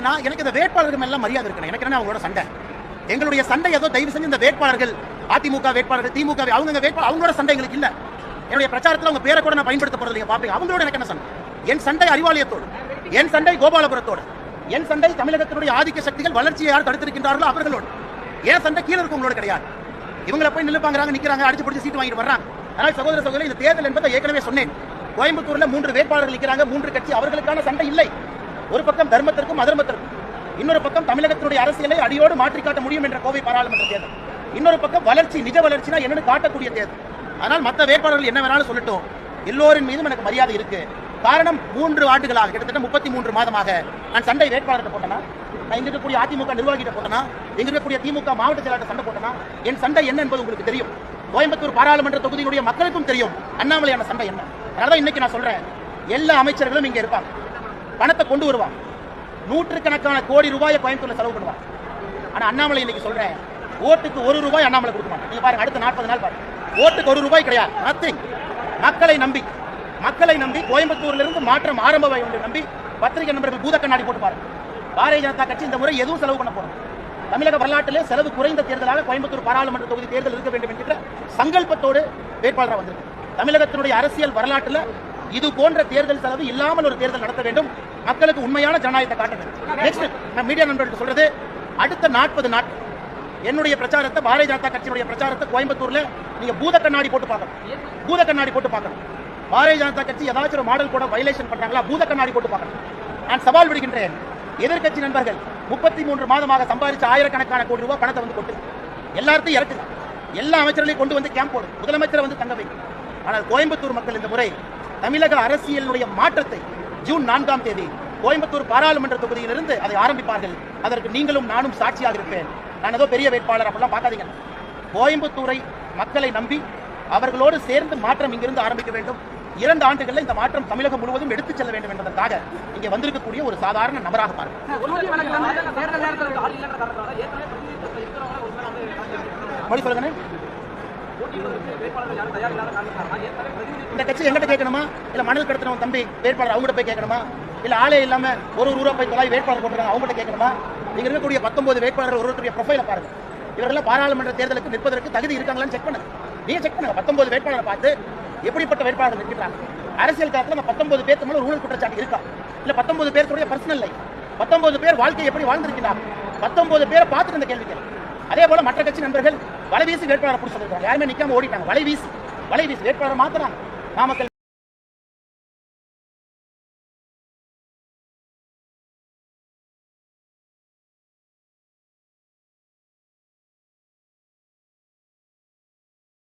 இல்லையா எனக்கு இந்த வேட்பாளர்கள் எல்லாம் மரியாதை இருக்கணும். எனக்கு என்ன அவங்களோட சண்டை. எங்களுடைய சண்டை ஏதோ தயவு செஞ்சு இந்த வேட்பாளர்கள் அதிமுக வேட்பாளர்கள் திமுக அவங்க வேட்பாளர் அவங்களோட சண்டை எங்களுக்கு இல்ல. என்னுடைய பிரச்சாரத்தில் அவங்க பேரை கூட நான் பயன்படுத்த போறது இல்லைங்க பாப்பீங்க. அவங்களோட எனக்கு என்ன சண்டை? என் சண்டை அறிவாலயத்தோடு. என் சண்டை கோபாலபுரத்தோடு. என் சண்டை தமிழகத்தினுடைய ஆதிக்க சக்திகள் வளர்ச்சியை யார் தடுத்திருக்கின்றார்களோ அவர்களோடு. என் சண்டை கீழே இருக்கவங்களோட கிடையாது. இவங்களை போய் நிலுப்பாங்கிறாங்க நிக்கிறாங்க அடிச்சு பிடிச்சி சீட்டு வாங்கிட்டு வர்றாங்க. ஆனால் சகோதர சகோதரி இந்த தேர்தல் என்பதை ஏற்கனவே சொன்னேன். கோயம்புத்தூர்ல மூன்று வேட்பாளர்கள் நிற்கிறாங்க மூன்று கட்சி அவர்களுக்கான சண்டை இல்லை. ஒரு பக்கம் தர்மத்திற்கும் அதர்மத்திற்கும். இன்னொரு பக்கம் தமிழகத்தினுடைய அரசியலை அடியோடு மாற்றி காட்ட முடியும் என்ற கோவை பாராளுமன்ற தேர்தல். இன்னொரு பக்கம் வளர்ச்சி நிஜ வளர்ச்சினா என்னன்னு காட்டக்கூடிய தேர்தல். ஆனால் மற்ற வேட்பாளர்கள் என்ன வேணாலும் சொல்லட்டும். எல்லோரின் மீதும் எனக்கு மரியாதை இருக்கு. காரணம் மூன்று ஆண்டுகளாக கிட்டத்தட்ட முப்பத்தி மூன்று மாதமாக நான் சண்டை வேட்பாளர்கிட்ட போட்டேனா? நான் இங்க இருக்கக்கூடிய அதிமுக நிர்வாகிகிட்ட போட்டேனா? இங்க இருக்கக்கூடிய திமுக மாவட்ட செயலாளர் சண்டை போட்டேனா? என் சண்டை என்ன என்பது உங்களுக்கு தெரியும். கோயம்புத்தூர் பாராளுமன்ற தொகுதியினுடைய மக்களுக்கும் தெரியும். அண்ணாமலையான சண்டை என்ன? அதனால இன்னைக்கு நான் சொல்றேன். எல்லா அமைச்சர்களும் இங்க இருப்பாங்க. பணத்தை கொண்டு வருவான். நூற்றுக்கணக்கான கோடி ரூபாயை கோயம்புத்தூர்ல செலவு பண்ணுவான். ஆனா அண்ணாமலை இன்னைக்கு சொல்றேன் ஓட்டுக்கு ஒரு ரூபாய் அண்ணாமலை கொடுக்க மாட்டாங்க நீங்க பாருங்க அடுத்த நாற்பது நாள் பாருங்க. ஓட்டுக்கு ஒரு ரூபாய் கிடையாது. நத்திங் மக்களை நம்பி மக்களை நம்பி கோயம்புத்தூர்ல இருந்து மாற்றம் ஆரம்ப என்று நம்பி பத்திரிகை நண்பர்கள் பூத கண்ணாடி போட்டு பாருங்க. பாரதிய ஜனதா கட்சி இந்த முறை எதுவும் செலவு பண்ண போறோம் தமிழக வரலாற்றிலே செலவு குறைந்த தேர்தலாக கோயம்புத்தூர் பாராளுமன்ற தொகுதி தேர்தல் இருக்க வேண்டும் என்கிற சங்கல்பத்தோடு வேட்பாளராக வந்திருக்கு தமிழகத்தினுடைய அரசியல் வரலாற்றில் இது போன்ற தேர்தல் செலவு இல்லாமல் ஒரு தேர்தல் நடத்த வேண்டும். மக்களுக்கு உண்மையான ஜனநாயகத்தை காட்ட வேண்டும். நெக்ஸ்ட் நான் மீடியா நண்பர்கள் சொல்றது அடுத்த நாற்பது நாட்கள் என்னுடைய பிரச்சாரத்தை பாரதிய ஜனதா கட்சியினுடைய பிரச்சாரத்தை கோயம்புத்தூர்ல நீங்க பூத கண்ணாடி போட்டு பார்க்கணும். பூத கண்ணாடி போட்டு பார்க்கணும். பாரதிய ஜனதா கட்சி ஏதாச்சும் ஒரு மாடல் கூட வயலேஷன் பண்றாங்களா பூத கண்ணாடி போட்டு பார்க்கணும். நான் சவால் விடுகின்றேன். எதிர்க்கட்சி நண்பர்கள் முப்பத்தி மூன்று மாதமாக சம்பாதிச்ச ஆயிரக்கணக்கான கோடி ரூபாய் பணத்தை வந்து கொட்டு. எல்லாத்தையும் இறக்குது எல்லா அமைச்சர்களையும் கொண்டு வந்து கேம்ப் போடும் முதலமைச்சரை வந்து தங்க வைக்கும் ஆனால் கோயம்புத்தூர் மக்கள் இந்த முறை தமிழக அரசியலுடைய மாற்றத்தை ஜூன் நான்காம் தேதி கோயம்புத்தூர் பாராளுமன்ற தொகுதியிலிருந்து அதை ஆரம்பிப்பார்கள் அதற்கு நீங்களும் நானும் சாட்சியாக இருப்பேன் நான் ஏதோ பெரிய வேட்பாளர் அப்படிலாம் பார்க்காதீங்க கோயம்புத்தூரை மக்களை நம்பி அவர்களோடு சேர்ந்து மாற்றம் இங்கிருந்து ஆரம்பிக்க வேண்டும் இரண்டு ஆண்டுகளில் இந்த மாற்றம் தமிழகம் முழுவதும் எடுத்துச் செல்ல வேண்டும் என்பதற்காக இங்கே வந்திருக்கக்கூடிய ஒரு சாதாரண நபராக பாருங்கள் மொழி சொல்லுங்க இந்த கட்சி எங்கிட்ட கேட்கணுமா? இல்ல மணல் கடத்தினவன் தம்பி வேட்பாளர் அவங்ககிட்ட போய் கேட்கணுமா? இல்ல ஆளே இல்லாம ஒரு ஒரு ரூபா போய் தொலை வேட்பாளர் போட்டுருக்காங்க அவங்ககிட்ட கேட்கணுமா? நீங்க இருக்கக்கூடிய பத்தொன்பது வேட்பாளர் ஒருவருடைய ப்ரொஃபைல பாருங்க. இவரெல்லாம் பாராளுமன்ற தேர்தலுக்கு நிற்பதற்கு தகுதி இருக்காங்களான்னு செக் பண்ணுங்க. நீங்க செக் பண்ணுங்க. பத்தொன்பது வேட்பாளரை பார்த்து எப்படிப்பட்ட வேட்பாளர் நிற்கிறாங்க. அரசியல் காலத்தில் அந்த பத்தொன்பது பேருக்கு மேலே ஊழல் குற்றச்சாட்டு இருக்கா? இல்ல பத்தொன்பது பேருடைய பர்சனல் லைஃப் பத்தொன்பது பேர் வாழ்க்கை எப்படி வாழ்ந்திருக்கிறாங்க? பத்தொன்பது பேரை பார்த்துட்டு இந்த கேள்வி கேட்கலாம் அதே போல மற்ற கட்சி நண்பர்கள் வலைவீசி வேட்பாளர் பிடிச்சிருக்காங்க யாருமே நிக்காம ஓடிட்டாங்க. வலை வலைவீசி வலை வேட்பாளர் மாத்துறாங்க நாமக்கல்